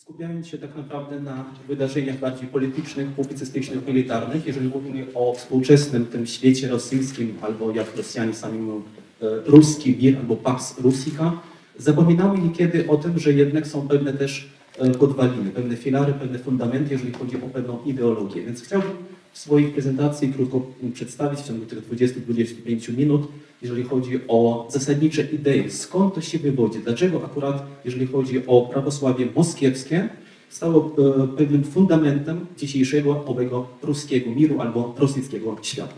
skupiając się tak naprawdę na wydarzeniach bardziej politycznych, publicystycznych, militarnych, jeżeli mówimy o współczesnym tym świecie rosyjskim, albo jak Rosjanie sami mówią, e, ruski mir, albo Pax Russika, zapominamy niekiedy o tym, że jednak są pewne też e, podwaliny, pewne filary, pewne fundamenty, jeżeli chodzi o pewną ideologię. Więc chciałbym w swojej prezentacji krótko przedstawić w ciągu tych 20-25 minut, jeżeli chodzi o zasadnicze idee, skąd to się wywodzi, dlaczego akurat, jeżeli chodzi o prawosławie moskiewskie, stało e, pewnym fundamentem dzisiejszego owego ruskiego miru albo rosyjskiego świata.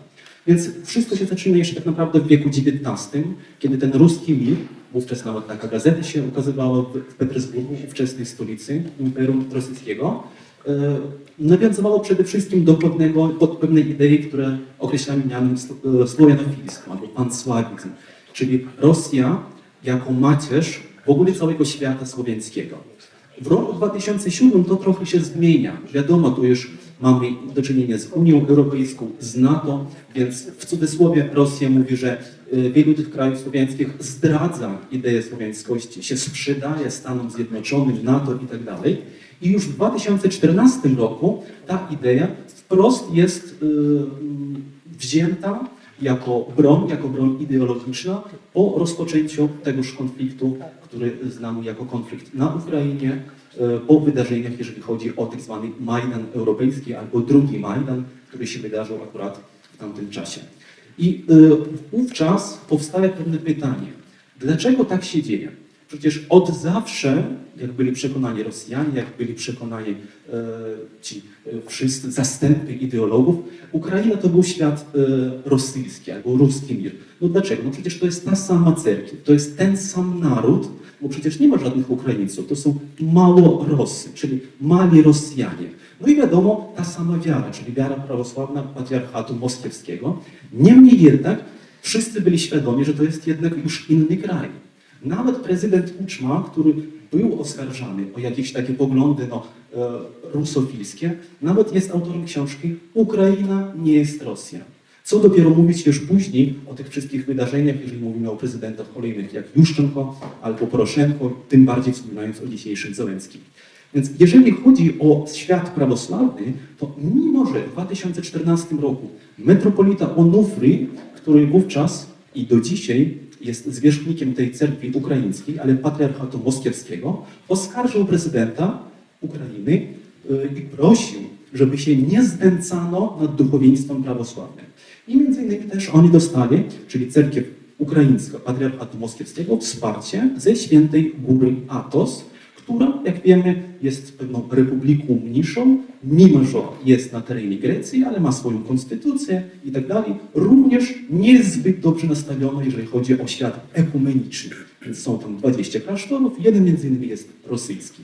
Więc wszystko się zaczyna jeszcze tak naprawdę w wieku XIX, kiedy ten ruski mir, wówczas nawet taka gazeta się ukazywała w Petersburgu, ówczesnej stolicy Imperium Rosyjskiego, nawiązywało przede wszystkim do pewnego, pewnej idei, które określamy mianem e, słowianofilizm albo pansławizm, czyli Rosja jako macierz w ogóle całego świata słowiańskiego. W roku 2007 to trochę się zmienia. Wiadomo, tu już mamy do czynienia z Unią Europejską, z NATO, więc w cudzysłowie Rosja mówi, że y, wielu tych krajów słowiańskich zdradza ideę słowiańskości, się sprzedaje Stanom Zjednoczonym, NATO i tak. I już w 2014 roku ta idea wprost jest y, wzięta jako broń, jako broń ideologiczna po rozpoczęciu tegoż konfliktu, który znamy jako konflikt na Ukrainie, e, po wydarzeniach, jeżeli chodzi o tak zwany Majdan Europejski albo drugi Majdan, który się wydarzył akurat w tamtym czasie. I e, wówczas powstaje pewne pytanie, dlaczego tak się dzieje? Przecież od zawsze, jak byli przekonani Rosjanie, jak byli przekonani e, ci e, wszyscy zastępy ideologów, Ukraina to był świat e, rosyjski albo ruski mir. No dlaczego? No przecież to jest ta sama cerkiew, to jest ten sam naród, bo przecież nie ma żadnych Ukraińców, to są Małorosy, czyli mali Rosjanie. No i wiadomo, ta sama wiara, czyli wiara prawosławna patriarchatu moskiewskiego. Niemniej jednak wszyscy byli świadomi, że to jest jednak już inny kraj. Nawet prezydent Uczma, który był oskarżany o jakieś takie poglądy no, e, rusofilskie, nawet jest autorem książki Ukraina nie jest Rosja. Co dopiero mówić już później o tych wszystkich wydarzeniach, jeżeli mówimy o prezydentach kolejnych jak Juszczenko albo Poroszenko, tym bardziej wspominając o dzisiejszym Zełenskim. Więc jeżeli chodzi o świat prawosławny, to mimo, że w 2014 roku metropolita Onufry, który wówczas i do dzisiaj jest zwierzchnikiem tej cerkwi ukraińskiej, ale patriarchatu moskiewskiego, oskarżył prezydenta Ukrainy y, i prosił, żeby się nie znęcano nad duchowieństwem prawosławnym. I między innymi też oni dostali, czyli cerkiew ukraińska patriarchatu moskiewskiego, wsparcie ze świętej góry Atos, która, jak wiemy, jest pewną republiką mniejszą, mimo że jest na terenie Grecji, ale ma swoją konstytucję i tak dalej, również nie jest zbyt dobrze nastawiona, jeżeli chodzi o świat ekumeniczny. Są tam 20 klasztorów, jeden między innymi jest rosyjski.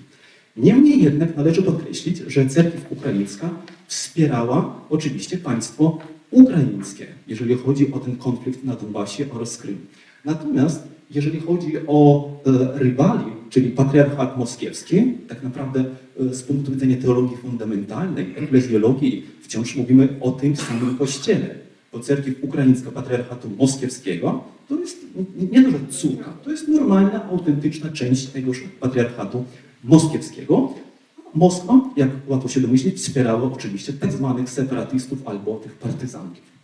Niemniej jednak należy podkreślić, że cerkiew ukraińska wspierała oczywiście państwo ukraińskie, jeżeli chodzi o ten konflikt na Donbasie oraz Krym. Natomiast jeżeli chodzi o e, rywali, czyli patriarchat moskiewski, tak naprawdę e, z punktu widzenia teologii fundamentalnej, eklezjologii, wciąż mówimy o tym samym kościele. Bo cerkiew ukraińska patriarchatu moskiewskiego to jest nie to, że córka, to jest normalna, autentyczna część tegoż patriarchatu moskiewskiego. Moskwa, jak łatwo się domyślić, wspierała oczywiście tak zwanych separatystów albo tych partyzantów.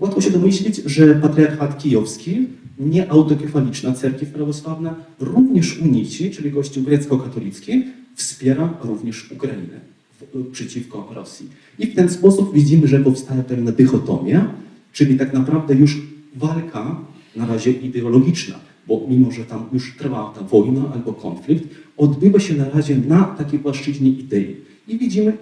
Łatwo się domyślić, że patriarchat kijowski, nie autokefaliczna cerkiew prawosławna, również unici, czyli Kościół grecko-katolicki, wspiera również Ukrainę w- przeciwko Rosji. I w ten sposób widzimy, że powstaje pewna dychotomia, czyli tak naprawdę już walka na razie ideologiczna, bo mimo, że tam już trwa ta wojna albo konflikt, odbywa się na razie na takiej płaszczyźnie idei. I widzimy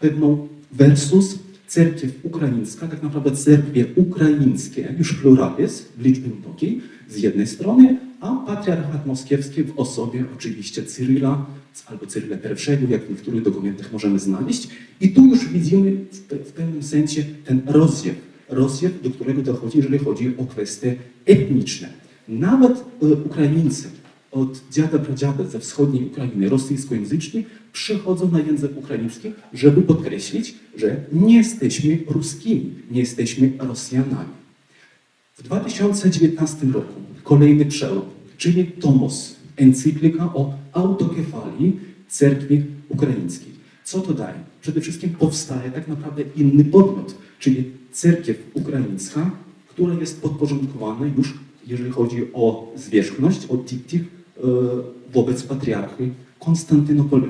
pewną versus cerkiew ukraińska, tak naprawdę cerkwie ukraińskie, już pluralizm w liczbie mnogiej z jednej strony, a patriarchat moskiewski w osobie oczywiście Cyryla albo Cyryla I, jak w niektórych dokumentach możemy znaleźć. I tu już widzimy w, w pewnym sensie ten rozdziew, rozdziew, do którego dochodzi, jeżeli chodzi o kwestie etniczne. Nawet e, Ukraińcy od dziada pradziada ze wschodniej Ukrainy, rosyjskojęzyczni, przychodzą na język ukraiński, żeby podkreślić, że nie jesteśmy ruskimi, nie jesteśmy Rosjanami. W 2019 roku kolejny przełom, czyli Tomos, encyklika o autokefalii cerkwi ukraińskiej. Co to daje? Przede wszystkim powstaje tak naprawdę inny podmiot, czyli cerkiew ukraińska, która jest podporządkowana już, jeżeli chodzi o zwierzchność, o diptyk e, wobec patriarchy Konstantynopolu.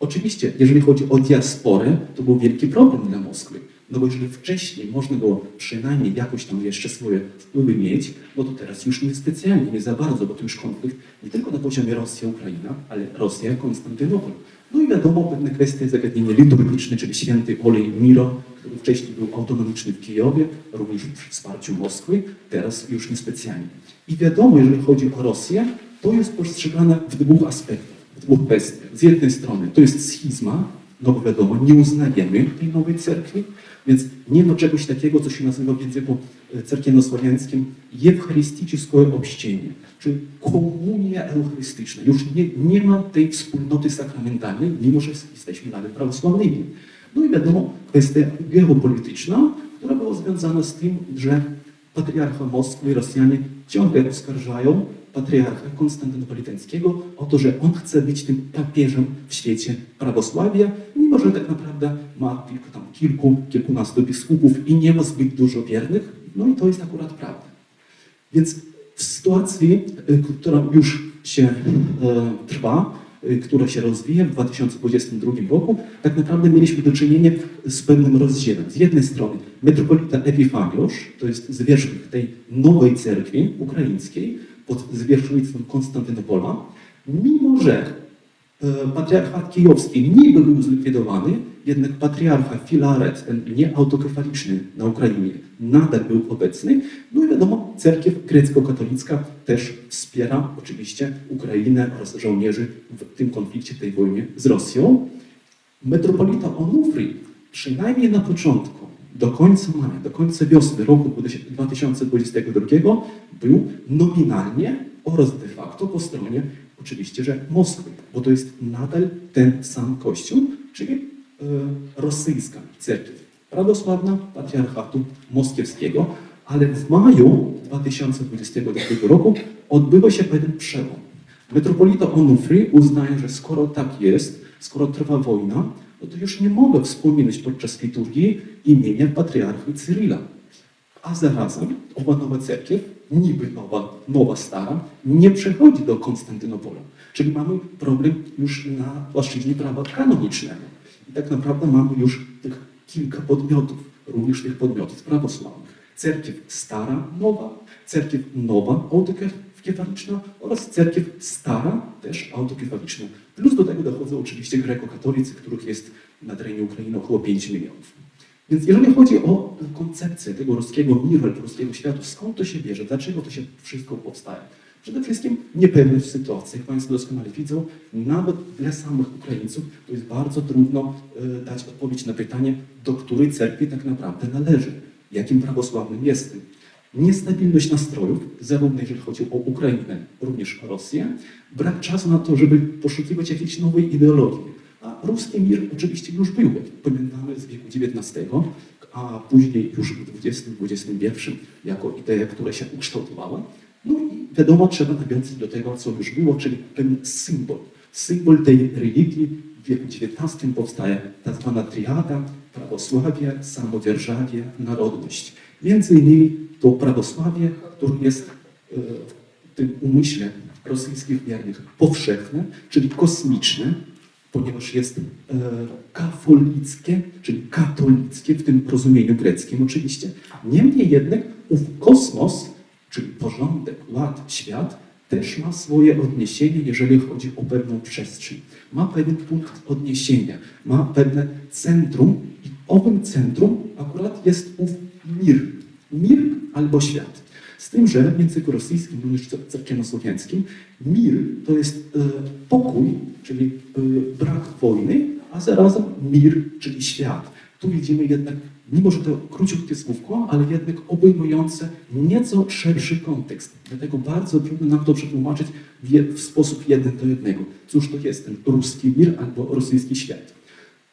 Oczywiście, jeżeli chodzi o diasporę, to był wielki problem dla Moskwy. No bo jeżeli wcześniej można było przynajmniej jakoś tam jeszcze swoje wpływy mieć, no to teraz już nie specjalnie, nie za bardzo, bo to już konflikt nie tylko na poziomie Rosja-Ukraina, ale Rosja-Konstantynopol. No i wiadomo, pewne kwestie zagadnienia liturgiczne, czyli święty olej Miro, który wcześniej był autonomiczny w Kijowie, również przy wsparciu Moskwy, teraz już niespecjalnie. I wiadomo, jeżeli chodzi o Rosję, to jest postrzegane w dwóch aspektach w dwóch kwestiach. Z jednej strony to jest schizma, no bo wiadomo, nie uznajemy tej nowej cerkwi, więc nie ma czegoś takiego, co się nazywa w języku e, cerkiewnosłowiańskim eucharystyczne obścienie, czyli komunia eucharystyczna. Już nie, nie ma tej wspólnoty sakramentalnej, mimo że jesteśmy nadal prawosławnymi. No i wiadomo, kwestia geopolityczna, która była związana z tym, że patriarcha Moskwy Rosjanie ciągle oskarżają patriarcha Konstantynopolitańskiego o to, że on chce być tym papieżem w świecie prawosławia, mimo że tak naprawdę ma tylko tam kilku, kilkunastu biskupów i nie ma zbyt dużo wiernych. No i to jest akurat prawda. Więc w sytuacji, y, która już się e, trwa, y, która się rozwija w 2022 roku, tak naprawdę mieliśmy do czynienia z pewnym rozdziałem. Z jednej strony metropolita Epifaniusz, to jest zwierzchnik tej nowej cerkwi ukraińskiej, pod zwierzchnictwem Konstantynopola, mimo że e, patriarchat kijowski niby był zlikwidowany, jednak patriarcha Filaret, ten nieautokefaliczny na Ukrainie, nadal był obecny. No i wiadomo, cerkiew grecko-katolicka też wspiera oczywiście Ukrainę oraz żołnierzy w tym konflikcie, tej wojnie z Rosją. Metropolita Onufry, przynajmniej na początku, do końca maja, do końca wiosny roku 2022 był nominalnie oraz de facto po stronie oczywiście, że Moskwy, bo to jest nadal ten sam kościół, czyli rosyjska cerkiew prawosławna patriarchatu moskiewskiego, ale w maju 2022 roku odbywa się pewien przełom. Metropolita Onufry uznaje, że skoro tak jest, skoro trwa wojna, no to już nie mogę wspominać podczas liturgii imienia patriarchy Cyryla. A zarazem owa nowa cerkiew, niby nowa, nowa stara, nie przechodzi do Konstantynopola. Czyli mamy problem już na płaszczyźnie prawa kanonicznego. I tak naprawdę mamy już tych kilka podmiotów, również tych podmiotów prawosławnych. Cerkiew stara, nowa, cerkiew nowa, autokefaliczna oraz cerkiew stara, też autokefaliczna. Plus do tego dochodzą oczywiście grekokatolicy, których jest na terenie Ukrainy około 5 milionów. Więc jeżeli chodzi o koncepcję tego ruskiego miru, ruskiego świata, skąd to się bierze, dlaczego to się wszystko powstaje? Przede wszystkim niepewność sytuacji. Jak Państwo doskonale widzą, nawet dla samych Ukraińców to jest bardzo trudno e, dać odpowiedź na pytanie, do której cerkwi tak naprawdę należy, jakim prawosławnym jestem. Niestabilność nastrojów, zarówno jeżeli chodzi o Ukrainę, również o Rosję, brak czasu na to, żeby poszukiwać jakiejś nowej ideologii. A ruski mir oczywiście już był, pamiętamy z wieku XIX, a później już w XX-XXI jako idea, która się ukształtowała. Wiadomo, trzeba nawiązać do tego, co już było, czyli pewien symbol. Symbol tej religii w wieku XIX powstaje tak zwana triada, prawosławie, samodzierżawie, narodność. Między innymi to prawosławie, które jest e, w tym umyśle rosyjskich wiernych powszechne, czyli kosmiczne, ponieważ jest e, katolickie, czyli katolickie w tym rozumieniu greckim oczywiście. Niemniej jednak ów kosmos, czyli porządek, ład, świat, też ma swoje odniesienie, jeżeli chodzi o pewną przestrzeń. Ma pewien punkt odniesienia, ma pewne centrum i owym centrum akurat jest ów mir. Mir albo świat. Z tym, że w języku rosyjskim, również cerkiewnosłowiańskim, mir to jest e, pokój, czyli e, brak wojny, a zarazem mir, czyli świat. Tu widzimy jednak, mimo że to króciutkie słówko, ale jednak obejmujące nieco szerszy kontekst. Dlatego bardzo trudno nam to przetłumaczyć w, w sposób jeden do jednego. Cóż to jest ten ruski mir albo rosyjski świat?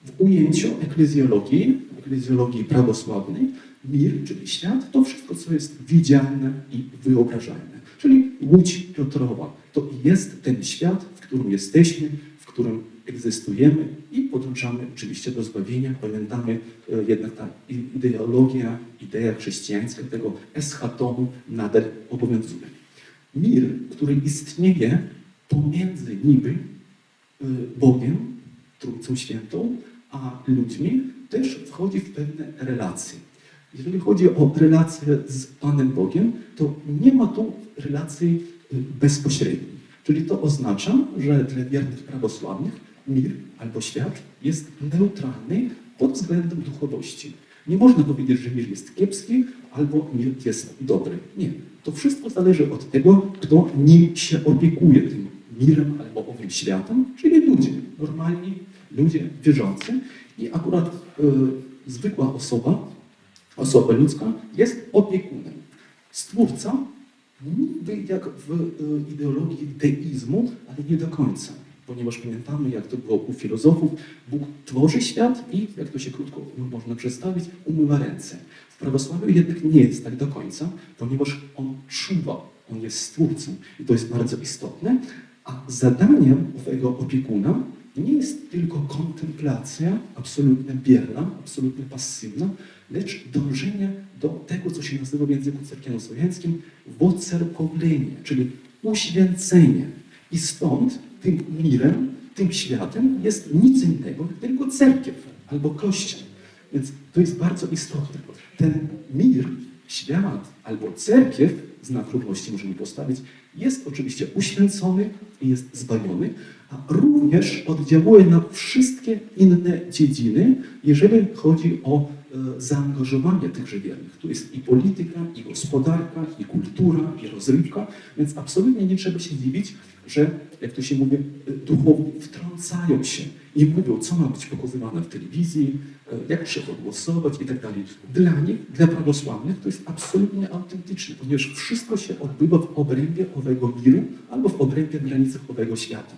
W ujęciu eklezjologii, eklezjologii prawosławnej, mir, czyli świat, to wszystko, co jest widzialne i wyobrażalne. Czyli Łódź Piotrowa to jest ten świat, w którym jesteśmy, w którym egzystujemy i podążamy oczywiście do zbawienia. Pamiętamy e, jednak ta ideologia, idea chrześcijańska tego eschatonu nadal obowiązuje. Mir, który istnieje pomiędzy niby y, Bogiem, Trójcą Świętą, a ludźmi, też wchodzi w pewne relacje. Jeżeli chodzi o relacje z Panem Bogiem, to nie ma tu relacji y, bezpośredniej. Czyli to oznacza, że dla wiernych prawosławnych mir albo świat jest neutralny pod względem duchowości. Nie można powiedzieć, że mir jest kiepski albo mir jest dobry. Nie. To wszystko zależy od tego, kto nim się opiekuje, tym mirem albo owym światem, czyli ludzie, normalni ludzie wierzący. I akurat y, zwykła osoba, osoba ludzka jest opiekunem. Stwórca niby jak w y, ideologii deizmu, ale nie do końca. Ponieważ pamiętamy, jak to było u filozofów, Bóg tworzy świat i, jak to się krótko można przedstawić, umywa ręce. W prawosławiu jednak nie jest tak do końca, ponieważ On czuwa, On jest stwórcą i to jest bardzo istotne. A zadaniem owego opiekuna nie jest tylko kontemplacja absolutnie bierna, absolutnie pasywna, lecz dążenie do tego, co się nazywa w języku cerkiewno-słowiańskim wocerkowlenie, czyli uświęcenie. I stąd tym mirem, tym światem jest nic innego, tylko cerkiew albo kościół. Więc to jest bardzo istotne. Ten mir, świat albo cerkiew, znak równości możemy postawić, jest oczywiście uświęcony i jest zbawiony, a również oddziałuje na wszystkie inne dziedziny, jeżeli chodzi o e, zaangażowanie tychże wiernych. Tu jest i polityka, i gospodarka, i kultura, i rozrywka, więc absolutnie nie trzeba się dziwić, że, jak to się mówi, e, duchowni wtrącają się i mówią, co ma być pokazywane w telewizji, e, jak trzeba głosować i tak dalej. Dla nich, dla prawosławnych to jest absolutnie autentyczne, ponieważ wszystko się odbywa w obrębie owego miru albo w obrębie granicy owego świata.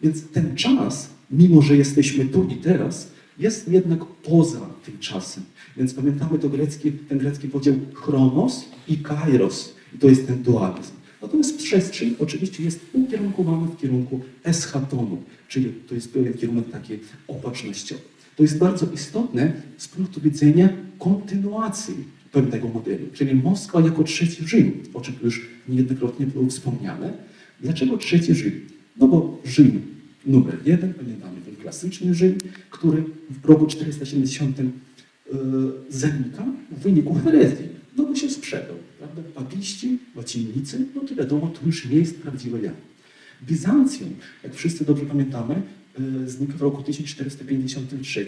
Więc ten czas, mimo że jesteśmy tu i teraz, jest jednak poza tym czasem. Więc pamiętamy to grecki, ten grecki podział chronos i kairos. I to jest ten dualizm. Natomiast przestrzeń oczywiście jest ukierunkowana w kierunku eschatonu, czyli to jest pewien kierunek taki opatrznościowy. To jest bardzo istotne z punktu widzenia kontynuacji pewnego modelu, czyli Moskwa jako trzeci Rzym, o czym już niejednokrotnie było wspomniane. Dlaczego trzeci Rzym? No bo Rzym numer jeden, pamiętamy klasyczny Rzym, który w roku 470 e, zanika w wyniku herezji. No bo się sprzedał, prawda? Papiści, łacinnicy, no to wiadomo, to już nie jest prawdziwe ja. Bizancjum, jak wszyscy dobrze pamiętamy, e, znika w roku 1453,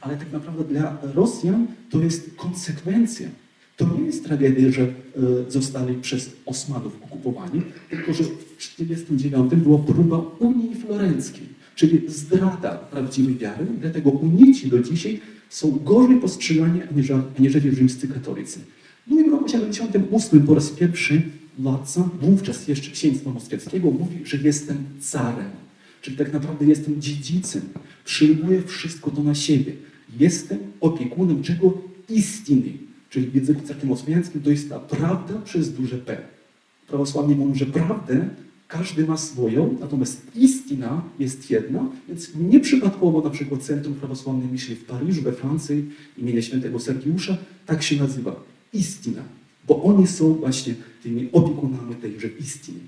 ale tak naprawdę dla Rosjan to jest konsekwencja. To nie jest tragedia, że e, zostali przez Osmanów okupowani, tylko że w 1949 była próba Unii Florenckiej, czyli zdrada prawdziwej wiary, dlatego unici do dzisiaj są gorzej postrzegani aniżeli, rzymscy katolicy. No i roku 78 po raz pierwszy władca, wówczas jeszcze księstwa moskiewskiego, mówi, że jestem carem. Czyli tak naprawdę jestem dziedzicem. Przyjmuję wszystko to na siebie. Jestem opiekunem czego? Istiny. Czyli w języku cerkiewno-słowiańskim to jest ta prawda przez duże P. Prawosławni mówią, że prawdę każdy ma swoją, natomiast istina jest jedna, więc nieprzypadkowo na przykład Centrum Prawosławnej Myśli w Paryżu, we Francji, imienia świętego Sergiusza, tak się nazywa. Istina. Bo oni są właśnie tymi opiekunami tejże istiny.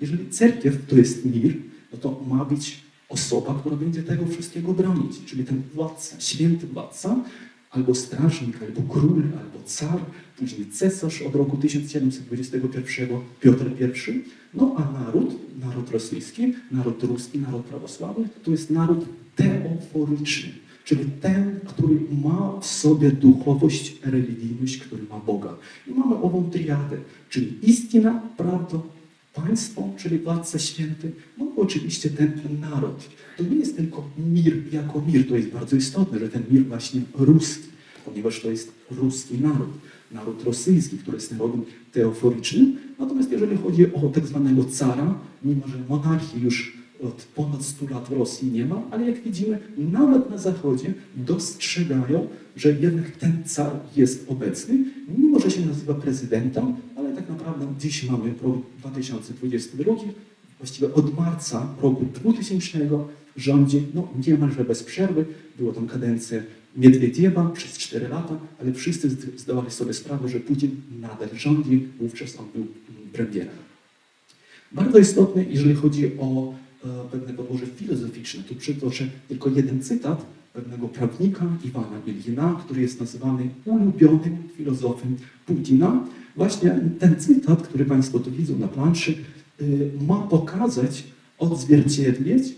Jeżeli cerkiew to jest mir, no to ma być osoba, która będzie tego wszystkiego bronić, czyli ten władca, święty władca, albo strażnik, albo król, albo car, później cesarz od roku 1721 Piotr I. No a naród, naród rosyjski, naród ruski, naród prawosławny, to jest naród teoforyczny, czyli ten, który ma w sobie duchowość, religijność, który ma Boga. I mamy ową triadę, czyli istina, prawda, państwo, czyli władca święty, no oczywiście ten naród. To nie jest tylko mir jako mir, to jest bardzo istotne, że ten mir właśnie ruski, ponieważ to jest ruski naród, naród rosyjski, który jest narodem teoforycznym. Natomiast jeżeli chodzi o tak zwanego cara, mimo że monarchii już od ponad 100 lat w Rosji nie ma, ale jak widzimy, nawet na Zachodzie dostrzegają, że jednak ten car jest obecny, mimo że się nazywa prezydentem, ale tak naprawdę dziś mamy rok 2022, właściwie od marca roku 2000 rządzi no, niemalże bez przerwy. Było tam kadencja Miedwiediewa przez 4 lata, ale wszyscy zd- zdawali sobie sprawę, że Putin nadal rządzi, wówczas on był premierem. Bardzo istotne, jeżeli chodzi o e, pewne podłoże filozoficzne, tu przytoczę tylko jeden cytat pewnego prawnika Iwana Ilgina, który jest nazywany ulubionym filozofem Putina. Właśnie ten cytat, który Państwo tu widzą na planszy, y, ma pokazać, odzwierciedlić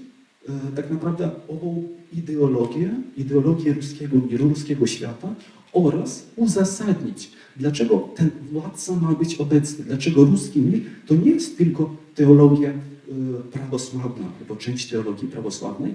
tak naprawdę ową ideologię, ideologię ruskiego miru, ruskiego świata oraz uzasadnić, dlaczego ten władca ma być obecny, dlaczego ruski mir to nie jest tylko teologia e, prawosławna, albo część teologii prawosławnej.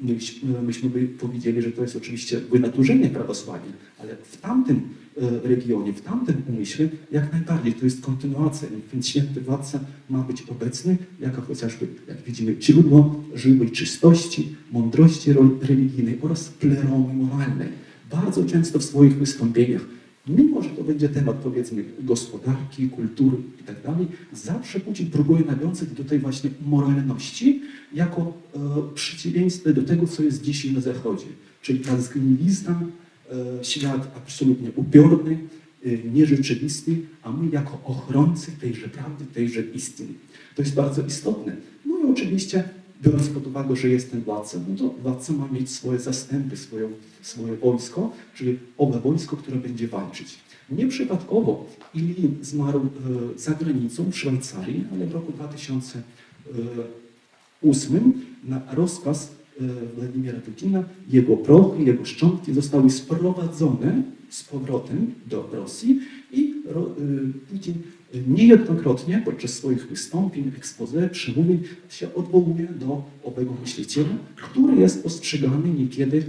Myśmy, myśmy by powiedzieli, że to jest oczywiście wynaturzenie prawosławia, ale w tamtym e, regionie, w tamtym umyśle jak najbardziej to jest kontynuacja, więc święty władca ma być obecny jako chociażby, jak widzimy, źródło żywej czystości, mądrości ro- religijnej oraz pleromy moralnej. Bardzo często w swoich wystąpieniach, mimo że to będzie temat powiedzmy gospodarki, kultury i tak zawsze Putin próbuje nawiązać do tej właśnie moralności jako e, przeciwieństwo do tego, co jest dzisiaj na Zachodzie. Czyli ta zgnilizna, e, świat absolutnie upiorny, e, nierzeczywisty, a my jako ochrońcy tejże prawdy, tejże istiny. To jest bardzo istotne. No i oczywiście, biorąc pod uwagę, że jest ten władca, no to władca ma mieć swoje zastępy, swoje, swoje wojsko, czyli owe wojsko, które będzie walczyć. Nieprzypadkowo Ilin zmarł e, za granicą w Szwajcarii, ale w roku 2008 na rozkaz e, Władimira Putina. Jego prochy, jego szczątki zostały sprowadzone z powrotem do Rosji i e, Putin niejednokrotnie podczas swoich wystąpień, expose, przemówień się odwołuje do owego myśliciela, który jest postrzegany niekiedy,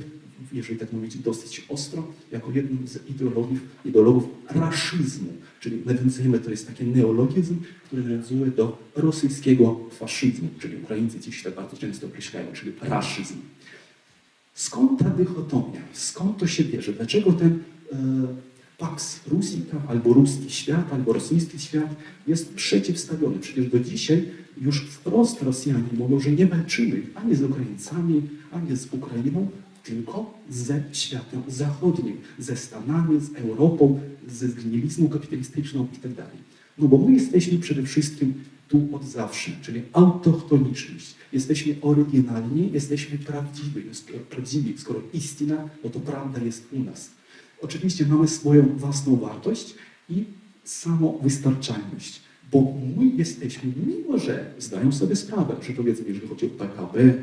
jeżeli tak mówić dosyć ostro, jako jednym z ideologów, ideologów raszyzmu. Czyli nawiązujemy, to jest taki neologizm, który nawiązuje do rosyjskiego faszyzmu, czyli Ukraińcy dziś tak bardzo często określają, czyli raszyzm. Skąd ta dychotomia? Skąd to się bierze? Dlaczego ten e, Pax Rusika, albo ruski świat, albo rosyjski świat jest przeciwstawiony? Przecież do dzisiaj już wprost Rosjanie mówią, że nie walczymy ani z Ukraińcami, ani z Ukrainą, tylko ze światem zachodnim, ze Stanami, z Europą, ze zgnilizną kapitalistyczną itd. No bo my jesteśmy przede wszystkim tu od zawsze, czyli autochtoniczność. Jesteśmy oryginalni, jesteśmy prawdziwi, prawdziwi. Skoro istina, no to prawda jest u nas. Oczywiście mamy swoją własną wartość i samowystarczalność, bo my jesteśmy, mimo że zdają sobie sprawę, że powiedzmy, jeżeli chodzi o PKB,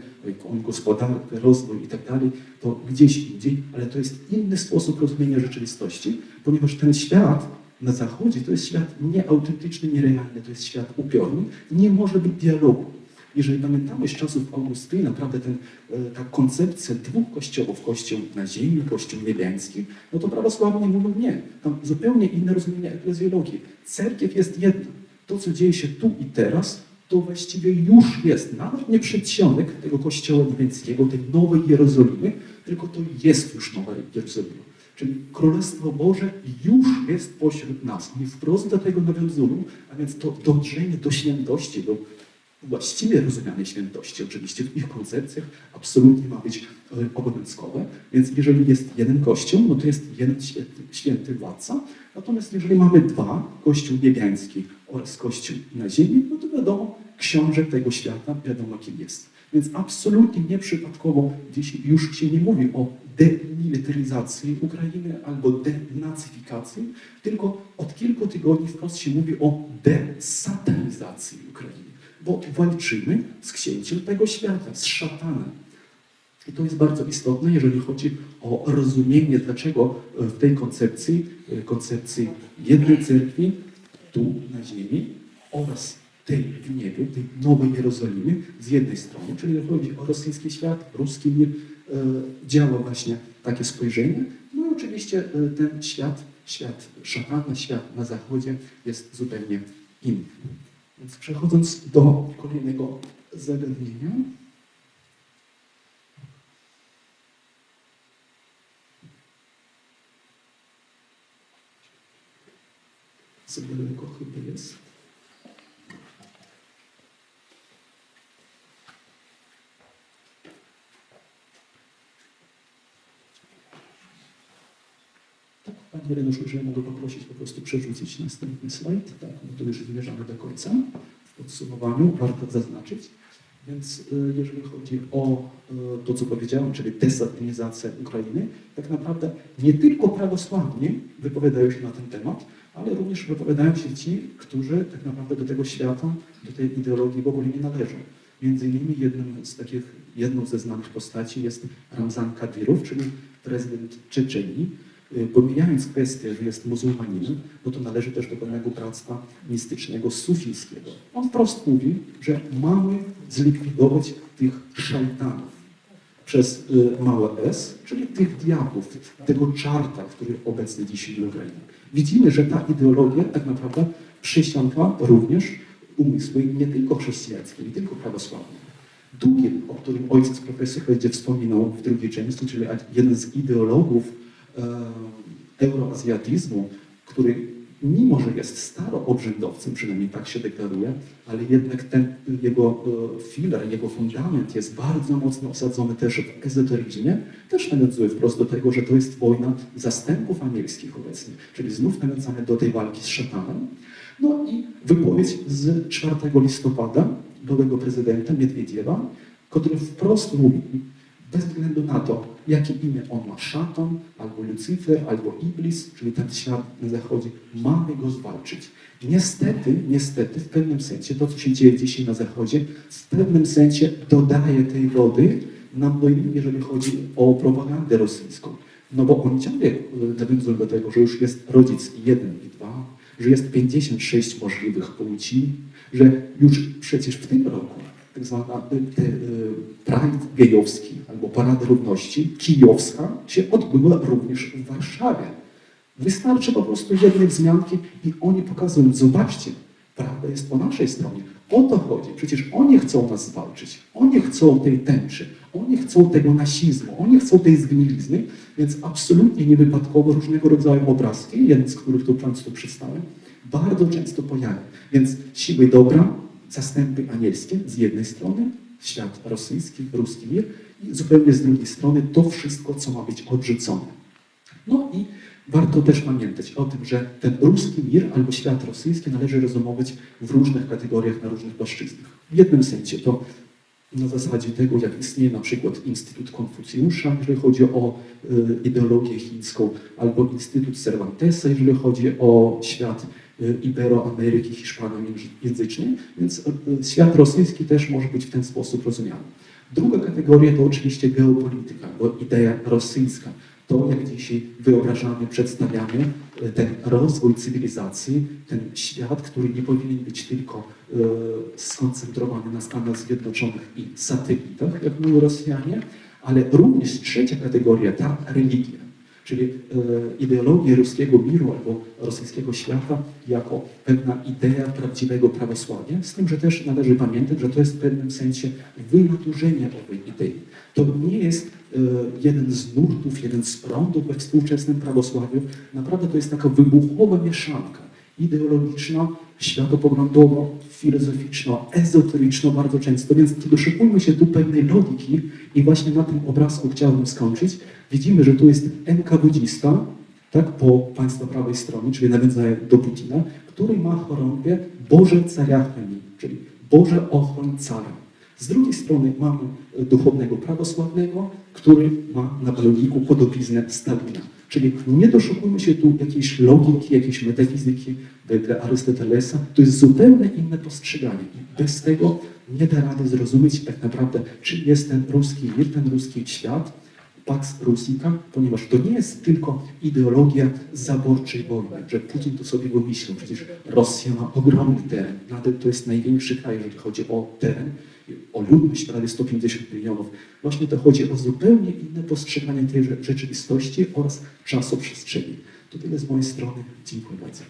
o gospodarkę, rozwój i tak dalej, to gdzieś indziej, ale to jest inny sposób rozumienia rzeczywistości, ponieważ ten świat na Zachodzie to jest świat nieautentyczny, nierealny, to jest świat upiorny, nie może być dialogu. Jeżeli pamiętamy z czasów Augustyna, naprawdę ten, e, ta koncepcja dwóch kościołów, kościół na ziemi, kościół niebiański, no to prawosławni mówią nie. Tam zupełnie inne rozumienie eklezjologii. Cerkiew jest jedna. To, co dzieje się tu i teraz, to właściwie już jest, nawet nie przedsionek tego kościoła niebiańskiego, tej nowej Jerozolimy, tylko to jest już nowa Jerozolima. Czyli Królestwo Boże już jest pośród nas. Oni wprost do tego nawiązują, a więc to dążenie do świętości, do właściwie rozumianej świętości, oczywiście w ich koncepcjach absolutnie ma być e, obowiązkowe. Więc jeżeli jest jeden kościół, no to jest jeden święty, święty władca. Natomiast jeżeli mamy dwa, kościół niebiański oraz kościół na ziemi, no to wiadomo, książę tego świata wiadomo kim jest. Więc absolutnie nieprzypadkowo dzisiaj już się nie mówi o demilitaryzacji Ukrainy albo denacyfikacji, tylko od kilku tygodni wprost się mówi o desatanizacji Ukrainy, bo walczymy z księciem tego świata, z szatanem. I to jest bardzo istotne, jeżeli chodzi o rozumienie, dlaczego w tej koncepcji, koncepcji jednej cerkwi, tu na ziemi oraz tej w niebie, tej nowej Jerozolimy z jednej strony, czyli chodzi o rosyjski świat, ruski mir, e, działa właśnie takie spojrzenie. No i oczywiście e, ten świat, świat szatana, świat na zachodzie jest zupełnie inny. Więc przechodząc do kolejnego zagadnienia. Daleko chyba jest. Panie Renuszu, jeżeli mogę poprosić po prostu przerzucić następny slajd, tak, no to już zmierzamy do końca. W podsumowaniu warto zaznaczyć. Więc y, jeżeli chodzi o y, to, co powiedziałem, czyli desatynizację Ukrainy, tak naprawdę nie tylko prawosławni wypowiadają się na ten temat, ale również wypowiadają się ci, którzy tak naprawdę do tego świata, do tej ideologii w ogóle nie należą. Między innymi jednym z takich, jedną ze znanych postaci jest Ramzan Kadyrow, czyli prezydent Czeczenii. Y, Pomijając kwestię, że jest muzułmaninem, no to należy też do pewnego bractwa mistycznego sufijskiego. On wprost mówi, że mamy zlikwidować tych szajtanów przez y, małe s, czyli tych diabłów, tego czarta, który obecny dzisiaj w Ukrainie. Widzimy, że ta ideologia tak naprawdę przysiągła również umysły nie tylko chrześcijańskie, nie tylko prawosławne. Dugin, o którym ojciec profesor będzie wspominał w drugiej części, czyli jeden z ideologów euroazjatyzmu, który mimo, że jest staroobrzędowcem, przynajmniej tak się deklaruje, ale jednak ten jego e, filar, jego fundament jest bardzo mocno osadzony też w ezoteryzmie, też nawiązuje wprost do tego, że to jest wojna zastępów anielskich obecnie, czyli znów nawiązane do tej walki z szatanem. No i wypowiedź z 4 listopada byłego prezydenta Miedwiediewa, który wprost mówi, bez względu na to, jakie imię on ma, szatan, albo Lucyfer, albo Iblis, czyli ten świat na zachodzie, mamy go zwalczyć. Niestety, niestety, w pewnym sensie, to co się dzieje dzisiaj na zachodzie, w pewnym sensie dodaje tej wody nam, do, jeżeli chodzi o propagandę rosyjską. No bo oni ciągle y, nawiązują do tego, że już jest rodzic jeden i dwa, że jest 56 możliwych płci, że już przecież w tym roku tak zwana Pride gejowski albo Parada Równości kijowska się odbyła również w Warszawie. Wystarczy po prostu jednej wzmianki i oni pokazują, zobaczcie, prawda jest po naszej stronie. O to chodzi. Przecież oni chcą nas zwalczyć. Oni chcą tej tęczy. Oni chcą tego nasizmu. Oni chcą tej zgnilizny. Więc absolutnie niewypadkowo różnego rodzaju obrazki, jeden z których tu Państwu przedstawię, bardzo często pojawia. Więc siły dobra, zastępy anielskie z jednej strony, świat rosyjski, ruski mir i zupełnie z drugiej strony to wszystko, co ma być odrzucone. No i warto też pamiętać o tym, że ten ruski mir albo świat rosyjski należy rozumować w różnych kategoriach, na różnych płaszczyznach. W jednym sensie to na zasadzie tego, jak istnieje na przykład Instytut Konfucjusza, jeżeli chodzi o y, ideologię chińską, albo Instytut Cervantesa, jeżeli chodzi o świat Iberoameryki hiszpanojęzycznej, więc y, świat rosyjski też może być w ten sposób rozumiany. Druga kategoria to oczywiście geopolityka, bo idea rosyjska. To, jak dzisiaj wyobrażamy, przedstawiamy y, ten rozwój cywilizacji, ten świat, który nie powinien być tylko y, skoncentrowany na Stanach Zjednoczonych i satelitach, jak mówią Rosjanie, ale również trzecia kategoria, ta religia, czyli e, ideologię ruskiego miru albo rosyjskiego świata jako pewna idea prawdziwego prawosławia, z tym, że też należy pamiętać, że to jest w pewnym sensie wynaturzenie owej idei. To nie jest e, jeden z nurtów, jeden z prądów we współczesnym prawosławiu. Naprawdę to jest taka wybuchowa mieszanka ideologiczna, światopoglądowa, filozoficzna, ezoteryczna bardzo często, więc doszukujmy się tu pewnej logiki i właśnie na tym obrazku chciałbym skończyć. Widzimy, że tu jest NKWDzista, tak, po państwa prawej stronie, czyli nawiązuje do Putina, który ma chorągwie Boże Cariachani, czyli Boże ochroń cara. Z drugiej strony mamy duchownego prawosławnego, który ma na baloniku podobiznę Stalina. Czyli nie doszukujmy się tu jakiejś logiki, jakiejś metafizyki wedle Arystotelesa. To jest zupełnie inne postrzeganie. Bez tego nie da rady zrozumieć tak naprawdę, czym jest ten ruski mir, ten ruski świat, Pax Rusika, ponieważ to nie jest tylko ideologia zaborczej wojny, że Putin to sobie wymyślił. Przecież Rosja ma ogromny teren. Nadal to jest największy kraj, jeżeli chodzi o teren, o ludność prawie 150 milionów. Właśnie to chodzi o zupełnie inne postrzeganie tej rze- rzeczywistości oraz czasoprzestrzeni. To tyle z mojej strony. Dziękuję bardzo.